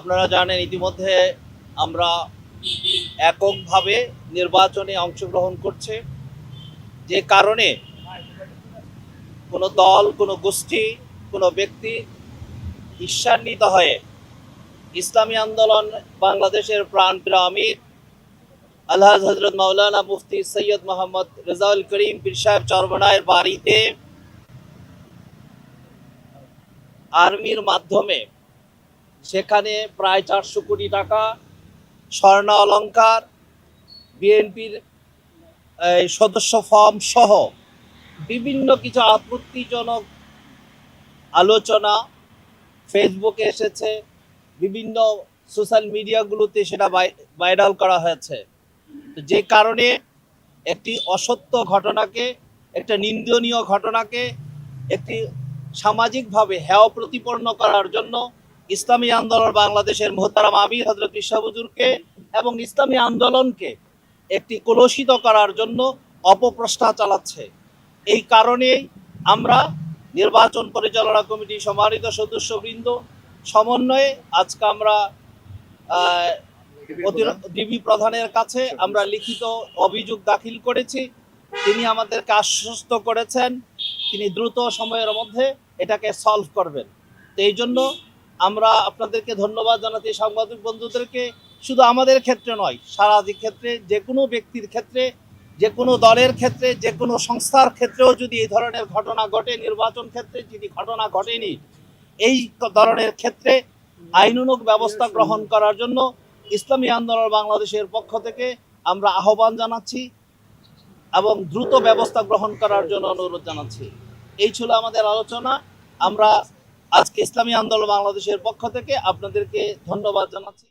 আপনারা জানেন ইতিমধ্যে আমরা এককভাবে নির্বাচনে অংশগ্রহণ করছে। যে কারণে কোনো দল, কোনো গোষ্ঠী, কোনো ব্যক্তি ঈর্ষান্বিত হয়ে ইসলামী আন্দোলন, বাংলাদেশের প্রাণপ্রিয় আমির আল্লাহ হজরত মাওলানা মুফতি সৈয়দ মোহাম্মদ রেজাউল করিম পীর সাহেব চরমনায়ের বাড়িতে আর্মির মাধ্যমে সেখানে প্রায় চারশো কোটি টাকা স্বর্ণ অলংকার বিএনপির সদস্য ফর্ম সহ বিভিন্ন কিছু আপত্তিজনক আলোচনা ফেসবুকে এসেছে, বিভিন্ন সোশ্যাল মিডিয়াগুলোতে সেটা ভাইরাল করা হয়েছে। যে কারণে একটি অসত্য ঘটনাকে, একটা নিন্দনীয় ঘটনাকে একটি সামাজিকভাবে হেয় প্রতিপন্ন করার জন্য ইসলামী আন্দোলন বাংলাদেশের মোহতারাম আমির হজরত হুজুরকে এবং ইসলামী আন্দোলনকে একটি কলুষিত করার জন্য অপপ্রষ্ঠা চালাচ্ছে। এই কারণেই আমরা নির্বাচন পরিচালনা কমিটি সম্মানিত সদস্যবৃন্দ, সমন্বয়ে আজকে আমরা ডিবি প্রধানের কাছে আমরা লিখিত অভিযোগ দাখিল করেছি। তিনি আমাদেরকে আশ্বস্ত করেছেন, তিনি দ্রুত সময়ের মধ্যে এটাকে সলভ করবেন। তো এই জন্য আমরা আপনাদেরকে ধন্যবাদ জানাতে সাংবাদিক বন্ধুদেরকে। শুধু আমাদের ক্ষেত্রে নয়, সারা ক্ষেত্রে, যে কোনো ব্যক্তির ক্ষেত্রে, যে কোনো দলের ক্ষেত্রে, যে কোনো সংস্থার ক্ষেত্রেও যদি এই ধরনের ঘটনা ঘটে, নির্বাচন ক্ষেত্রে যদি ঘটনা ঘটেনি, এই ধরনের ক্ষেত্রে আইনানুগ ব্যবস্থা গ্রহণ করার জন্য ইসলামী আন্দোলন বাংলাদেশের পক্ষ থেকে আমরা আহ্বান জানাচ্ছি এবং দ্রুত ব্যবস্থা গ্রহণ করার জন্য অনুরোধ জানাচ্ছি। এই ছিল আমাদের আলোচনা। আমরা আজকে ইসলামী আন্দোলন বাংলাদেশের পক্ষ থেকে আপনাদেরকে ধন্যবাদ জানাচ্ছি।